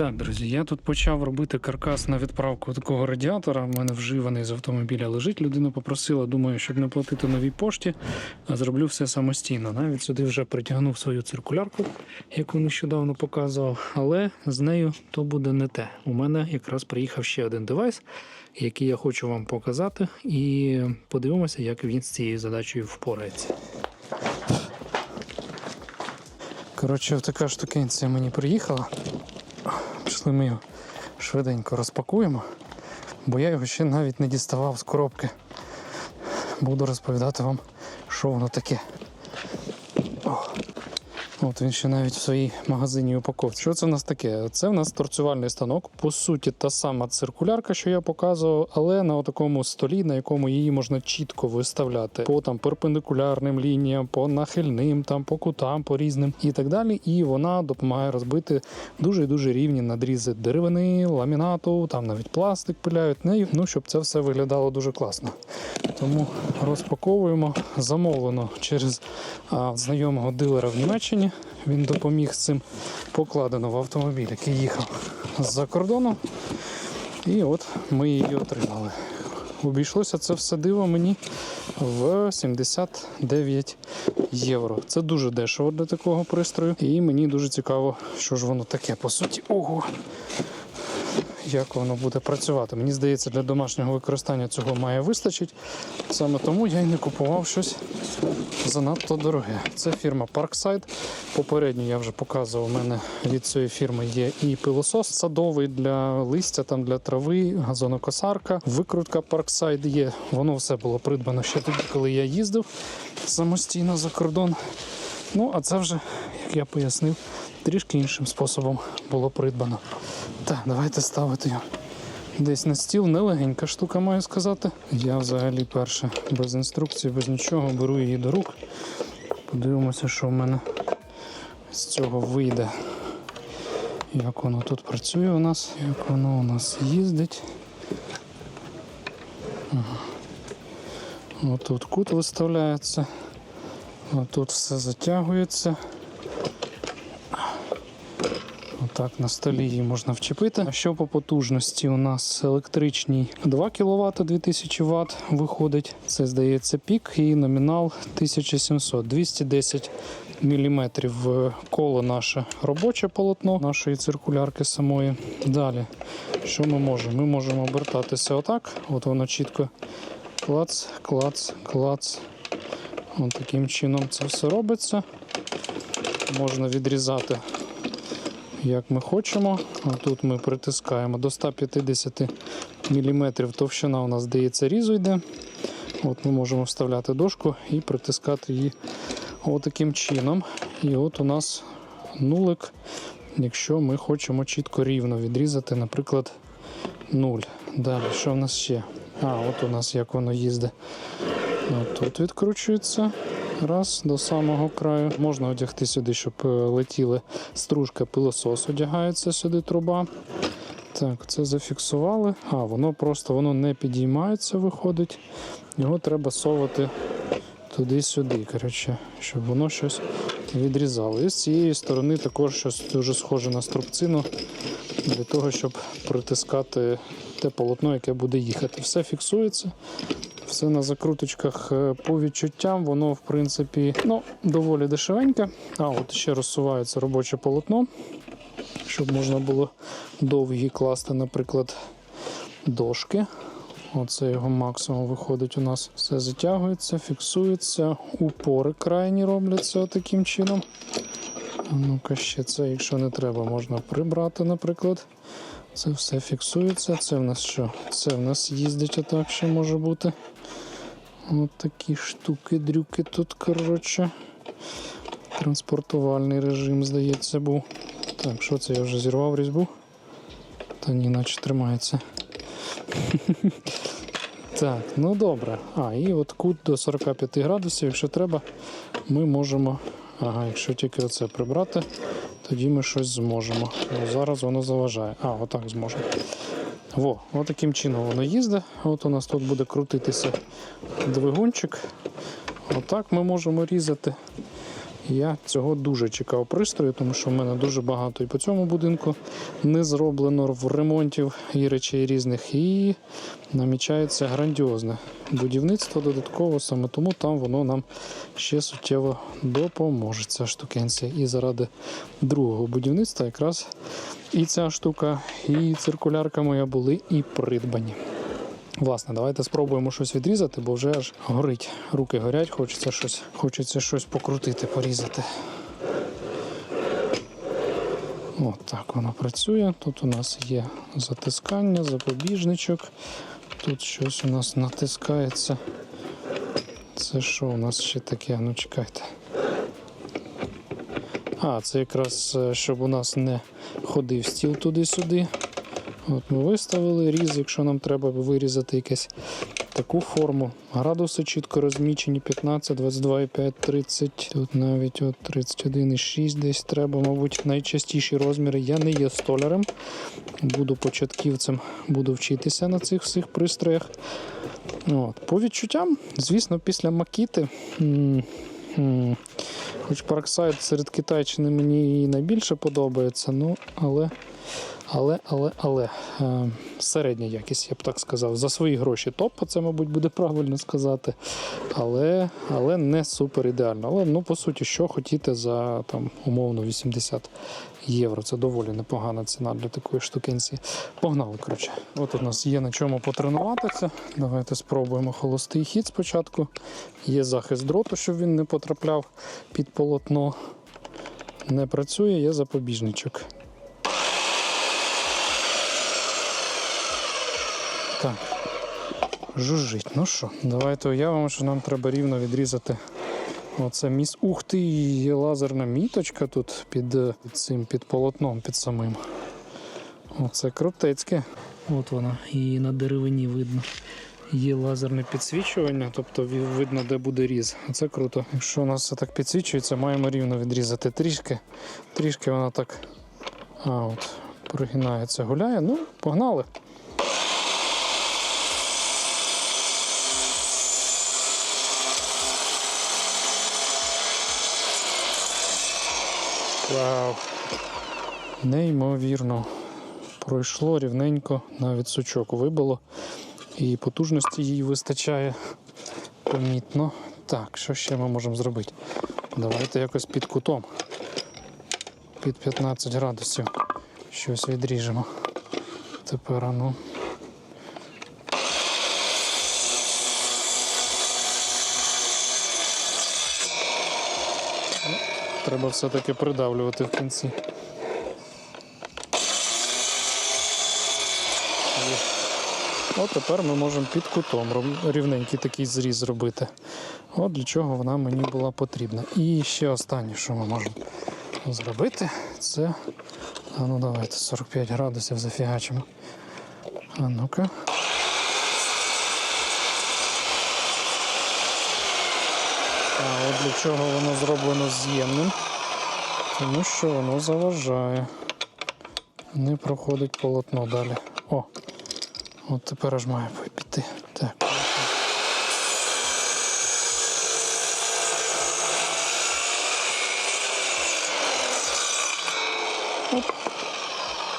Так, друзі, я тут почав робити каркас на відправку такого радіатора. У мене вживаний з автомобіля лежить. Людина попросила, думаю, щоб не платити новій пошті, а зроблю все самостійно. Навіть сюди вже притягнув свою циркулярку, яку нещодавно показував. Але з нею то буде не те. У мене якраз приїхав ще один девайс, який я хочу вам показати, і подивимося, як він з цією задачею впорається. Коротше, така штукенція мені приїхала. Пішли ми його швиденько розпакуємо, бо я його ще навіть не діставав з коробки. Буду розповідати вам, що воно таке. О, от він ще навіть в своїй магазинній упаковці. Що це в нас таке? Це в нас торцювальний станок. По суті, та сама циркулярка, що я показував, але на такому столі, на якому її можна чітко виставляти по там перпендикулярним лініям, по нахильним, там по кутам, по різним і так далі. І вона допомагає розбити дуже дуже рівні надрізи деревини, ламінату, там навіть пластик пиляють нею. Ну щоб це все виглядало дуже класно. Тому розпаковуємо замовлено через а, знайомого дилера в Німеччині. Він допоміг з цим покладено в автомобіль, який їхав з-за кордону. І от ми її отримали. Обійшлося це все диво мені в 79 євро. Це дуже дешево для такого пристрою. І мені дуже цікаво, що ж воно таке по суті. Ого! Як воно буде працювати. Мені здається, для домашнього використання цього має вистачить. Саме тому я й не купував щось занадто дороге. Це фірма Parkside. Попередньо я вже показував, у мене від цієї фірми є і пилосос садовий для листя, там для трави, газонокосарка. Викрутка Parkside є. Воно все було придбано ще тоді, коли я їздив самостійно за кордон. Ну, а це вже, як я пояснив, трішки іншим способом було придбано. Так, давайте ставити його десь на стіл. Нелегенька штука, маю сказати. Я взагалі перше без інструкції, без нічого, беру її до рук. Подивимося, що в мене з цього вийде. Як воно тут працює у нас, як воно у нас їздить. Отут кут виставляється. Отут все затягується. Отак на столі її можна вчепити. А що по потужності у нас електричній 2 кВт 2000 Вт виходить. Це здається пік і номінал 1700 210 мм коло наше робоче полотно нашої циркулярки самої. Далі, що ми можемо? Ми можемо обертатися отак. От воно чітко клац, клац, клац. От таким чином це все робиться. Можна відрізати як ми хочемо. Тут ми притискаємо до 150 мм товщина у нас здається різу йде. От Ми можемо вставляти дошку і притискати її отаким чином. І от у нас нулик, якщо ми хочемо чітко рівно відрізати, наприклад, 0. Далі, що в нас ще? А, от у нас як воно їздить. От тут відкручується. Раз до самого краю. Можна одягти сюди, щоб е, летіли стружка, пилосос одягається сюди труба. Так, це зафіксували. А, воно просто воно не підіймається, виходить. Його треба совати туди-сюди, коротше, щоб воно щось відрізало. І з цієї сторони також щось дуже схоже на струбцину для того, щоб притискати те полотно, яке буде їхати. Все фіксується. Все на закруточках е, по відчуттям, воно, в принципі, ну, доволі дешевеньке. А, от ще розсувається робоче полотно, щоб можна було довгі класти, наприклад, дошки. Оце його максимум виходить у нас. Все затягується, фіксується, упори крайні робляться таким чином. Ну-ка ще це, якщо не треба, можна прибрати, наприклад. Це все фіксується. Це в нас що? Це в нас їздить отак ще може бути. Ось такі штуки, дрюки тут, коротше. Транспортувальний режим, здається, був. Так, що це я вже зірвав різьбу? Та ні, наче тримається. Так, ну добре. А, і от кут до 45 градусів, якщо треба, ми можемо. Ага, якщо тільки оце прибрати, тоді ми щось зможемо. Ну, зараз воно заважає. А, отак зможемо. Во, таким чином воно їздить. От у нас тут буде крутитися двигунчик. Отак ми можемо різати. Я цього дуже чекав пристрою, тому що в мене дуже багато і по цьому будинку не зроблено в ремонтів і речей різних. І намічається грандіозне будівництво додатково, саме тому там воно нам ще суттєво допоможе. Ця штукенція. І заради другого будівництва якраз і ця штука, і циркулярка моя були і придбані. Власне, давайте спробуємо щось відрізати, бо вже аж горить. Руки горять, хочеться щось, хочеться щось покрутити, порізати. От так воно працює. Тут у нас є затискання, запобіжничок. Тут щось у нас натискається. Це що у нас ще таке? Ну чекайте. А, це якраз е, щоб у нас не ходив стіл туди-сюди. От ми виставили різ, якщо нам треба вирізати якесь таку форму. Градуси чітко розмічені 15, 22,5, 30. Тут навіть от 31,6 десь треба, мабуть, найчастіші розміри. Я не є столярем, буду початківцем, буду вчитися на цих всіх пристроях. От. По відчуттям, звісно, після Макіти. Хоч Парксайд серед Китайчини мені і найбільше подобається, ну але, але, але, але е, середня якість, я б так сказав. За свої гроші топ, це, мабуть, буде правильно сказати. Але, але не супер ідеально. Але ну, по суті, що хотіти за там, умовно 80 євро. Це доволі непогана ціна для такої штукенції. Погнали, коротше. От у нас є на чому потренуватися. Давайте спробуємо холостий хід спочатку. Є захист дроту, щоб він не потрапляв під полотно. Не працює, є запобіжничок. Жужжить. Ну що, давайте уявимо, що нам треба рівно відрізати. Оце міс. Ух ти, є лазерна міточка тут під е, цим під полотном, під самим. Оце крутецьке. От вона, її на деревині видно. Є лазерне підсвічування, тобто видно, де буде різ. Це круто. Якщо у нас все так підсвічується, маємо рівно відрізати трішки. Трішки вона так а, от, прогинається, гуляє. Ну, погнали. Вау. Неймовірно. Пройшло рівненько, навіть сучок вибило. І потужності їй вистачає помітно. Так, що ще ми можемо зробити? Давайте якось під кутом. Під 15 градусів. Щось відріжемо. Тепер а Треба все-таки придавлювати в кінці. От тепер ми можемо під кутом рівненький такий зріз зробити. От для чого вона мені була потрібна. І ще останнє, що ми можемо зробити, це. А ну давайте 45 градусів зафігачимо. А ну-ка. А от для чого воно зроблено з'ємним? Тому що воно заважає. Не проходить полотно далі. О! От тепер аж має піти. Так.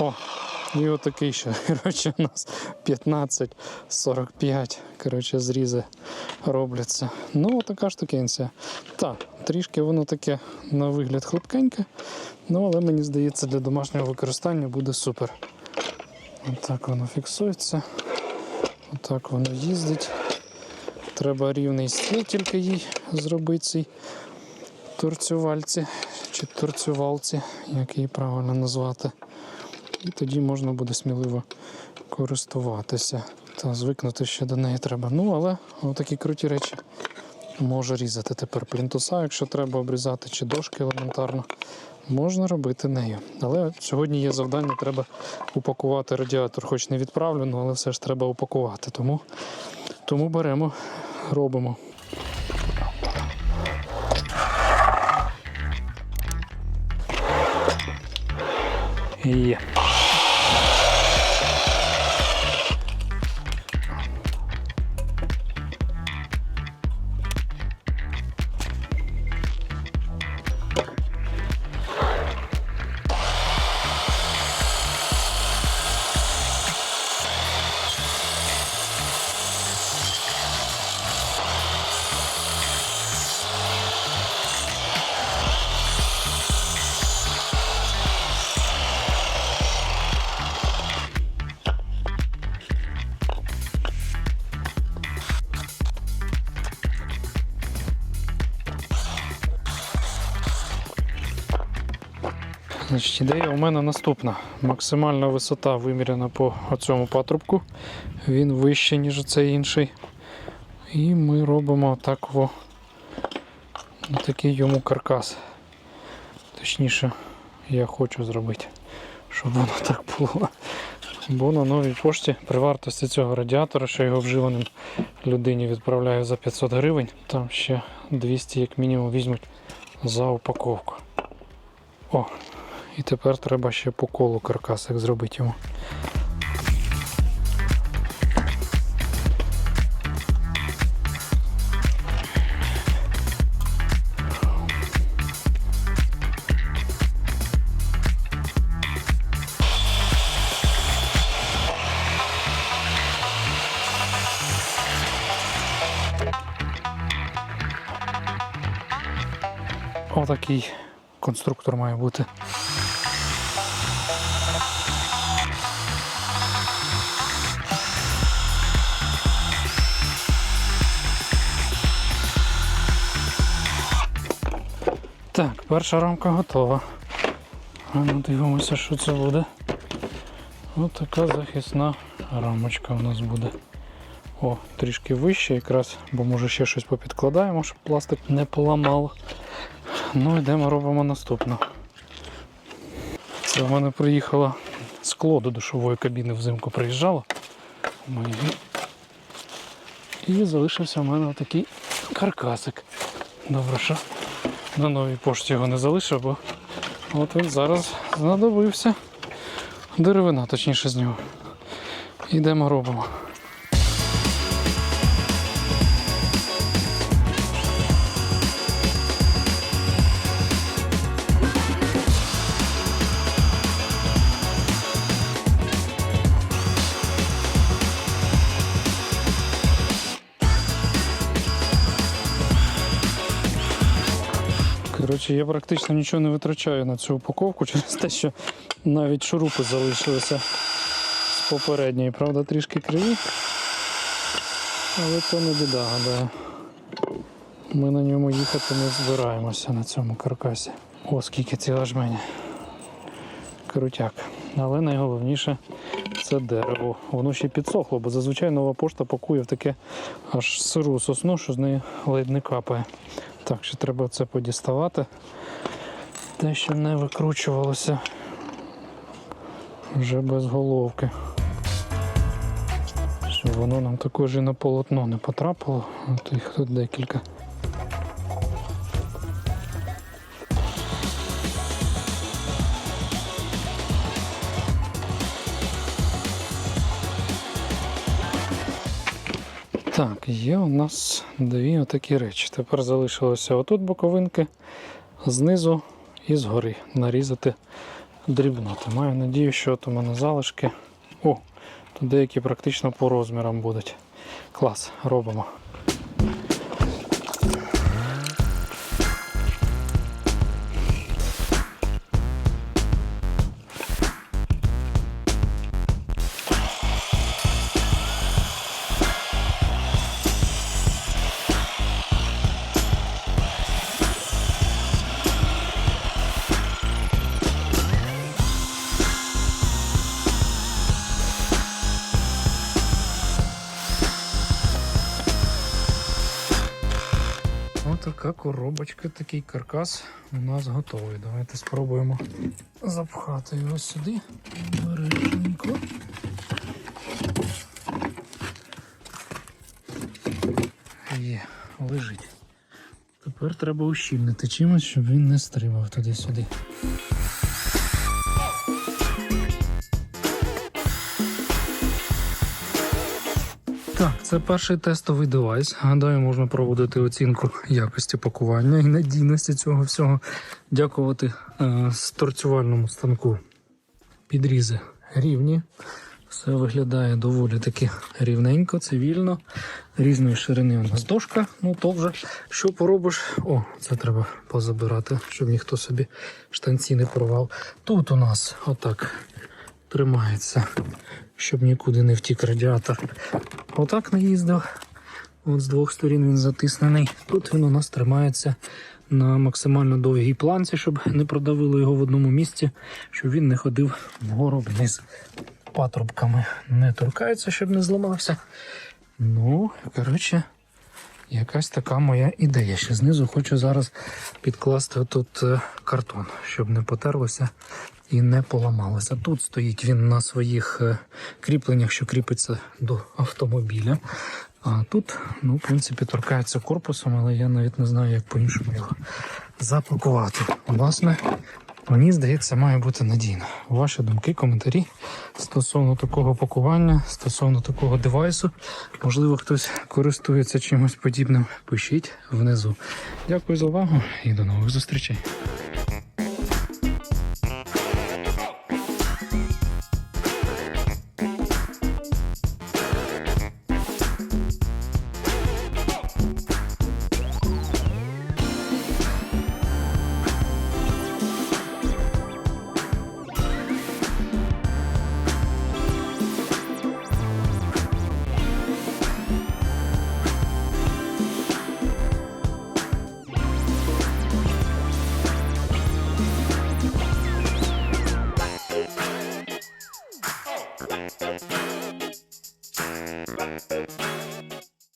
О, і отакий ще. Коротше, у нас 15-45 коротше, зрізи робляться. Ну, така штукенція. Так, трішки воно таке на вигляд хлипкеньке, ну але мені здається, для домашнього використання буде супер. Отак воно фіксується. Отак воно їздить. Треба рівний стіл тільки їй зробити цій торцювальці чи торцювалці, як її правильно назвати. І тоді можна буде сміливо користуватися. Та звикнути ще до неї треба. Ну, але такі круті речі може різати тепер плінтуса, якщо треба обрізати, чи дошки елементарно. Можна робити нею. Але сьогодні є завдання, треба упакувати радіатор, хоч не відправлено, але все ж треба упакувати. Тому, тому беремо, робимо. Є. Значить, ідея у мене наступна. Максимальна висота виміряна по цьому патрубку. Він вищий, ніж цей інший. І ми робимо так во такий йому каркас. Точніше, я хочу зробити, щоб воно так було. Бо на новій пошті при вартості цього радіатора, що його вживаним людині відправляю за 500 гривень, там ще 200 як мінімум візьмуть за упаковку. О, і тепер треба ще по колу каркасик зробити йому. Отакий конструктор має бути. Так, перша рамка готова. Ну дивимося, що це буде. Ось така захисна рамочка у нас буде. О, трішки вище якраз, бо може ще щось попідкладаємо, щоб пластик не поламало. Ну йдемо робимо наступну. Це в мене приїхало скло до душової кабіни взимку приїжджало. І залишився в мене такий каркасик. Добре, що на новій пошті його не залишив, бо от він зараз знадобився. Деревина, точніше з нього. Йдемо робимо. Коротше, я практично нічого не витрачаю на цю упаковку через те, що навіть шурупи залишилися з попередньої. Правда, трішки криві. Але то не біда, гадаю. Ми на ньому їхати не збираємося на цьому каркасі. О, скільки ціла жменя. Крутяк. Але найголовніше це дерево. Воно ще підсохло, бо зазвичай нова пошта пакує в таке аж сиру сосну, що з неї ледь не капає. Так, ще треба це подіставати. Те, що не викручувалося вже без головки. Щоб воно нам також і на полотно не потрапило. От їх тут декілька. Так, є у нас дві отакі речі. Тепер залишилося отут боковинки, знизу і згори нарізати дрібноти. Маю надію, що от у мене залишки. О, тут деякі практично по розмірам будуть. Клас, робимо. Отака коробочка, такий каркас у нас готовий. Давайте спробуємо запхати його сюди. Бережненько. Є, лежить. Тепер треба ущільнити чимось, щоб він не стрибав туди-сюди. Так, це перший тестовий девайс. Гадаю, можна проводити оцінку якості пакування і надійності цього всього. Дякувати е, сторцювальному станку. Підрізи рівні. Все виглядає доволі таки рівненько, цивільно. Різної ширини у нас дошка. Ну то вже що поробиш? О, це треба позабирати, щоб ніхто собі штанці не порвав. Тут у нас отак тримається, щоб нікуди не втік радіатор. Отак не їздив. От з двох сторін він затиснений. Тут він у нас тримається на максимально довгій планці, щоб не продавило його в одному місці, щоб він не ходив вгору вниз патрубками. Не торкається, щоб не зламався. Ну, коротше, якась така моя ідея. Ще знизу хочу зараз підкласти тут е, картон, щоб не потерлося і не поламалося. Тут стоїть він на своїх е, кріпленнях, що кріпиться до автомобіля. А тут, ну, в принципі, торкається корпусом, але я навіть не знаю, як по-іншому його запакувати. Власне, мені здається, має бути надійно. Ваші думки, коментарі стосовно такого пакування, стосовно такого девайсу. Можливо, хтось користується чимось подібним. Пишіть внизу. Дякую за увагу і до нових зустрічей.